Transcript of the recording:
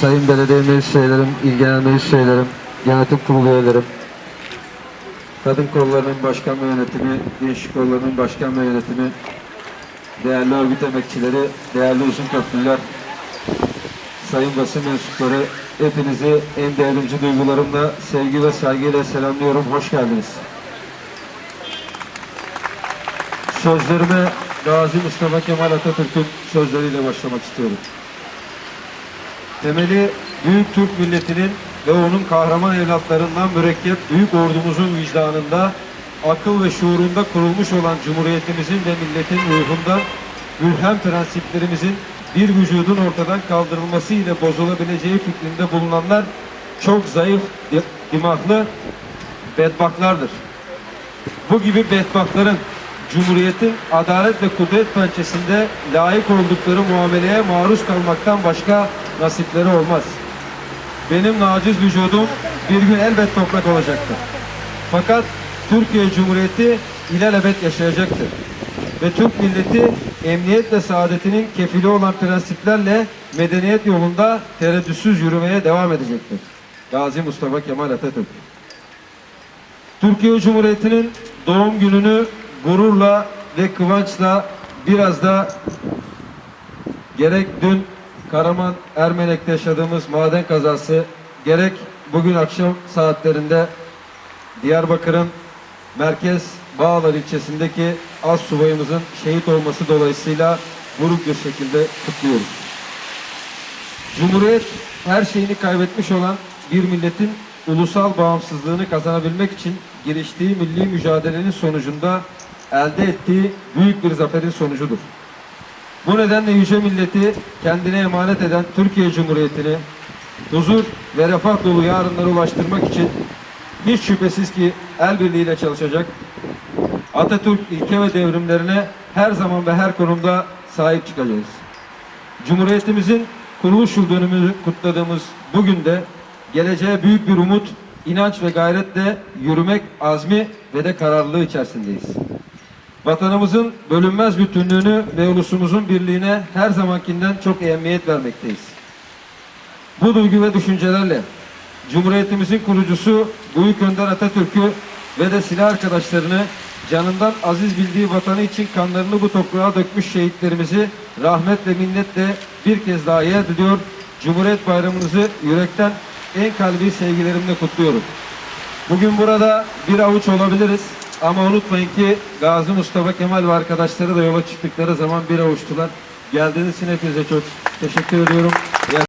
sayın belediye meclis üyelerim, il genel meclis üyelerim, yönetim kurulu üyelerim, kadın kollarının başkan ve yönetimi, gençlik kollarının başkan ve yönetimi, değerli örgüt emekçileri, değerli uzun köprüler, sayın basın mensupları, hepinizi en değerli duygularımla, sevgi ve saygıyla selamlıyorum. Hoş geldiniz. Sözlerime Gazi Mustafa Kemal Atatürk'ün sözleriyle başlamak istiyorum. Temeli büyük Türk milletinin ve onun kahraman evlatlarından mürekkep büyük ordumuzun vicdanında, akıl ve şuurunda kurulmuş olan Cumhuriyetimizin ve milletin ruhunda mülhem prensiplerimizin bir vücudun ortadan kaldırılması ile bozulabileceği fikrinde bulunanlar çok zayıf, di- dimahlı bedbahtlardır. Bu gibi bedbahtların Cumhuriyetin adalet ve kudret pençesinde layık oldukları muameleye maruz kalmaktan başka nasipleri olmaz. Benim naciz vücudum bir gün elbet toprak olacaktır. Fakat Türkiye Cumhuriyeti ilelebet yaşayacaktır. Ve Türk milleti emniyet ve saadetinin kefili olan prensiplerle medeniyet yolunda tereddütsüz yürümeye devam edecektir. Gazi Mustafa Kemal Atatürk. Türkiye Cumhuriyeti'nin doğum gününü gururla ve kıvançla biraz da gerek dün Karaman Ermenek'te yaşadığımız maden kazası gerek bugün akşam saatlerinde Diyarbakır'ın merkez Bağlar ilçesindeki az subayımızın şehit olması dolayısıyla buruk bir şekilde kutluyoruz. Cumhuriyet her şeyini kaybetmiş olan bir milletin ulusal bağımsızlığını kazanabilmek için giriştiği milli mücadelenin sonucunda elde ettiği büyük bir zaferin sonucudur. Bu nedenle yüce milleti kendine emanet eden Türkiye Cumhuriyeti'ni huzur ve refah dolu yarınlara ulaştırmak için hiç şüphesiz ki el birliğiyle çalışacak, Atatürk ilke ve devrimlerine her zaman ve her konumda sahip çıkacağız. Cumhuriyetimizin kuruluş yıl dönümünü kutladığımız bugün de geleceğe büyük bir umut, inanç ve gayretle yürümek azmi ve de kararlılığı içerisindeyiz. Vatanımızın bölünmez bütünlüğünü ve ulusumuzun birliğine her zamankinden çok ehemmiyet vermekteyiz. Bu duygu ve düşüncelerle Cumhuriyetimizin kurucusu Büyük Önder Atatürk'ü ve de silah arkadaşlarını canından aziz bildiği vatanı için kanlarını bu toprağa dökmüş şehitlerimizi rahmet ve minnetle bir kez daha yad ediyor. Cumhuriyet Bayramınızı yürekten en kalbi sevgilerimle kutluyorum. Bugün burada bir avuç olabiliriz ama unutmayın ki Gazi Mustafa Kemal ve arkadaşları da yola çıktıkları zaman bir avuçtular. Geldiğiniz için hepinize çok teşekkür ediyorum.